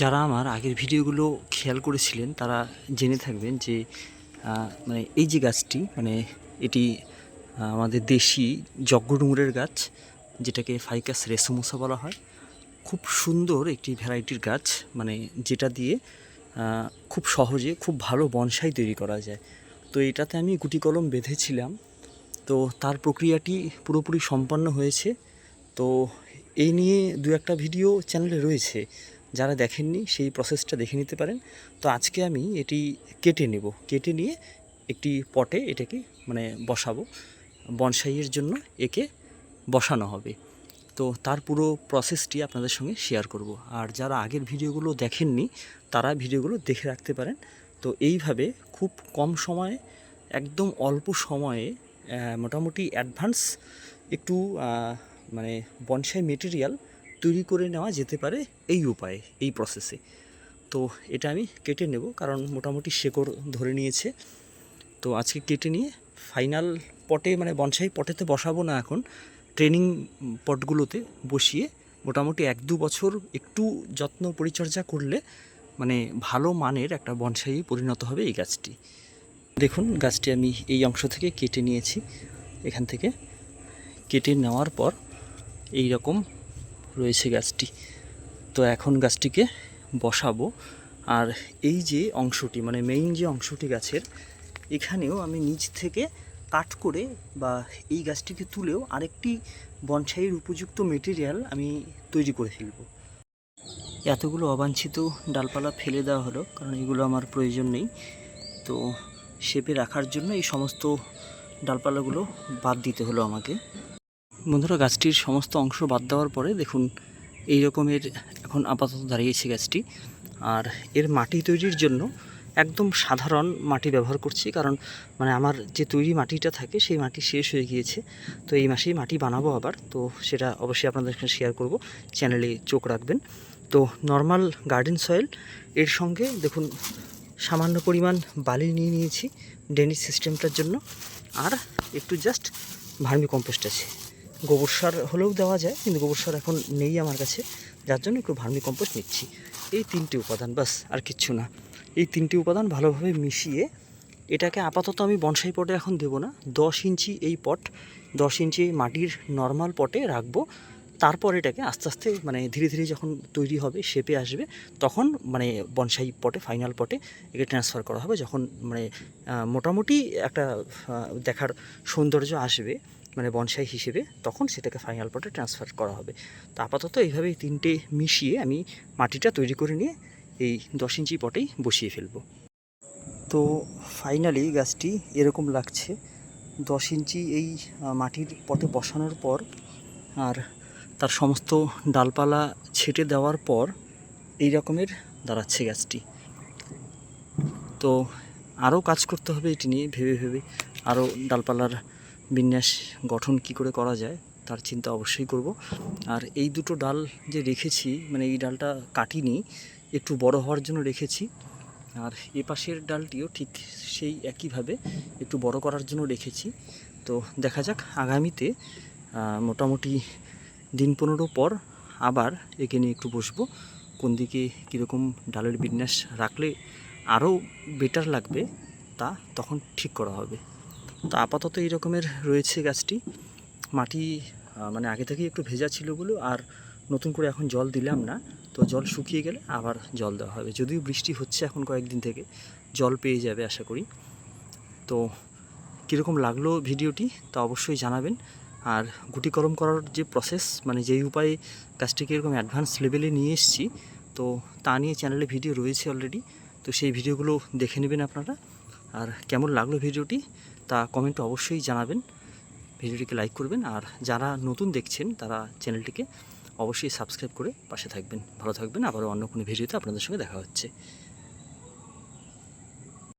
যারা আমার আগের ভিডিওগুলো খেয়াল করেছিলেন, তারা জেনে থাকবেন যে মানে এই যে গাছটি মানে এটি আমাদের দেশি যজ্ঞডুমুরের গাছ, যেটাকে ফাইকাস রেসমোসা বলা হয়। খুব সুন্দর একটি ভ্যারাইটির গাছ মানে যেটা দিয়ে খুব সহজে, খুব ভালো বনসাই তৈরি করা যায়। তো এটাতে আমি গুটি কলম বেঁধেছিলাম। তো তার প্রক্রিয়াটি পুরোপুরি সম্পন্ন হয়েছে। তো এই নিয়ে দু একটা ভিডিও চ্যানেলে রয়েছে। যারা দেখেননি সেই প্রসেসটা দেখে নিতে পারেন। তো আজকে আমি এটি কেটে নেব। কেটে নিয়ে একটি পটে এটাকে মানে বসাবো। বনসাইয়ের জন্য একে বসানো হবে। তো তার পুরো প্রসেসটি আপনাদের সঙ্গে শেয়ার করব। আর যারা আগের ভিডিওগুলো দেখেননি, তারা ভিডিওগুলো দেখে রাখতে পারেন। তো এইভাবে খুব কম সময়ে, একদম অল্প সময়ে মোটামুটি অ্যাডভান্স একটু মানে বনসাই মেটেরিয়াল তৈরি করে নেওয়া যেতে পারে এই উপায়ে, এই প্রসেসে তো এটা আমি কেটে নেব কারণ মোটামুটি শেকড় ধরে নিয়েছে। তো আজকে কেটে নিয়ে ফাইনাল পটে মানে বনসাই পটেতে বসাবো না এখন। ট্রেনিং পটগুলোতে বসিয়ে মোটামুটি এক দু বছর একটু যত্ন পরিচর্যা করলে মানে ভালো মানের একটা বনসাই পরিণত হবে এই গাছটি। দেখুন, গাছটি আমি এই অংশ থেকে কেটে নিয়েছি। এখান থেকে কেটে নেওয়ার পর এই রকম রয়েছে গাছটি। তো এখন গাছটিকে বসাবো। আর এই যে অংশটি মানে মেইন যে অংশটি গাছের, এখানেও আমি নিচ থেকে কাট করে বা এই গাছটিকে তুলেও আরেকটি বনসাইয়ের উপযুক্ত মেটেরিয়াল আমি তৈরি করে ফেলব। এতগুলো অবাঞ্ছিত ডালপালা ফেলে দেওয়া হলো, কারণ এগুলো আমার প্রয়োজন নেই। তো শেপে রাখার জন্য এই সমস্ত ডালপালাগুলো বাদ দিতে হলো আমাকে। বন্ধুরা, গাছটির সমস্ত অংশ বাদ দেওয়ার পরে দেখুন, এই রকমের এখন আপাতত দাঁড়িয়েছে গাছটি। আর এর মাটি তৈরির জন্য একদম সাধারণ মাটি ব্যবহার করছি, কারণ মানে আমার যে তৈরি মাটিটা থাকে, সেই মাটি শেষ হয়ে গিয়েছে। তো এই মাসেই মাটি বানাবো আবার, তো সেটা অবশ্যই আপনাদের সঙ্গে শেয়ার করব। চ্যানেলে চোখ রাখবেন। তো নর্মাল গার্ডেন সয়েল এর সঙ্গে দেখুন, সামান্য পরিমাণ বালি নিয়ে নিয়েছি ড্রেনেজ সিস্টেমটার জন্য। আর একটু জাস্ট ভার্মি কম্পোস্ট আছে। গোবর সার হলেও দেওয়া যায়, কিন্তু গোবর সার এখন নেই আমার কাছে, যার জন্য একটু ভার্মি কম্পোস্ট নিচ্ছি। এই তিনটি উপাদান, বাস, আর কিচ্ছু না। এই তিনটি উপাদান ভালোভাবে মিশিয়ে এটাকে আপাতত আমি বনসাই পটে এখন দেবো না, দশ ইঞ্চি এই পট, দশ ইঞ্চি মাটির নর্মাল পটে রাখব, তারপর এটাকে আস্তে আস্তে মানে ধীরে ধীরে যখন তৈরি হবে, শেপে আসবে, তখন মানে বনসাই পটে, ফাইনাল পটে একে ট্রান্সফার করা হবে, যখন মানে মোটামুটি একটা দেখার সৌন্দর্য আসবে। মানে বনসাই হিসেবে তখন সেটাকে ফাইনাল পটে ট্রান্সফার করা হবে। তো আপাতত এইভাবে তিনটে মিশিয়ে আমি মাটিটা তৈরি করে নিয়ে এই দশ ইঞ্চি পটেই বসিয়ে ফেলব। তো ফাইনালি গাছটি এরকম লাগছে, দশ ইঞ্চি এই মাটির পটে বসানোর পর আর তার সমস্ত ডালপালা ছেটে দেওয়ার পর এই রকমের দাঁড়াচ্ছে গাছটি। তো আরও কাজ করতে হবে এটি নিয়ে ভেবে ভেবে আরও ডালপালার বিন্যাস গঠন কি করে করা যায়, তার চিন্তা অবশ্যই করব। আর এই দুটো ডাল যে রেখেছি মানে এই ডালটা কাটিনি, একটু বড় হওয়ার জন্য রেখেছি। আর এ পাশের ডালটিও ঠিক সেই একইভাবে একটু বড় করার জন্য রেখেছি। তো দেখা যাক আগামীতে মোটামুটি দিন পনেরো পর আবার একে নিয়ে একটু বসবো। কোন দিকে কীরকম ডালের বিন্যাস রাখলে আরও বেটার লাগবে, তা তখন ঠিক করা হবে। তো আপাতত এই রকমের রয়েছে গাছটি। মাটি মানে আগে থেকেই একটু ভেজা ছিল বলে আর নতুন করে এখন জল দিলাম না। তো জল শুকিয়ে গেলে আবার জল দেওয়া হবে। যদিও বৃষ্টি হচ্ছে এখন কয়েকদিন থেকে, জল পেয়ে যাবে আশা করি। তো কীরকম লাগল ভিডিওটি তা অবশ্যই জানাবেন। আর গুটি কলম করার যে প্রসেস মানে যেই উপায়ে গাছটিকে এরকম অ্যাডভান্স লেভেলে নিয়ে এসেছি, তো তা নিয়ে চ্যানেলে ভিডিও রয়েছে অলরেডি তো সেই ভিডিওগুলো দেখে নেবেন আপনারা। আর কেমন লাগল ভিডিওটি? তা কমেন্টে অবশ্যই জানাবেন। ভিডিওটিকে লাইক করবেন আর যারা নতুন দেখছেন তারা চ্যানেলটিকে অবশ্যই সাবস্ক্রাইব করে পাশে থাকবেন। ভালো থাকবেন। আবারও অন্য কোনো ভিডিওতে আপনাদের সঙ্গে দেখা হচ্ছে।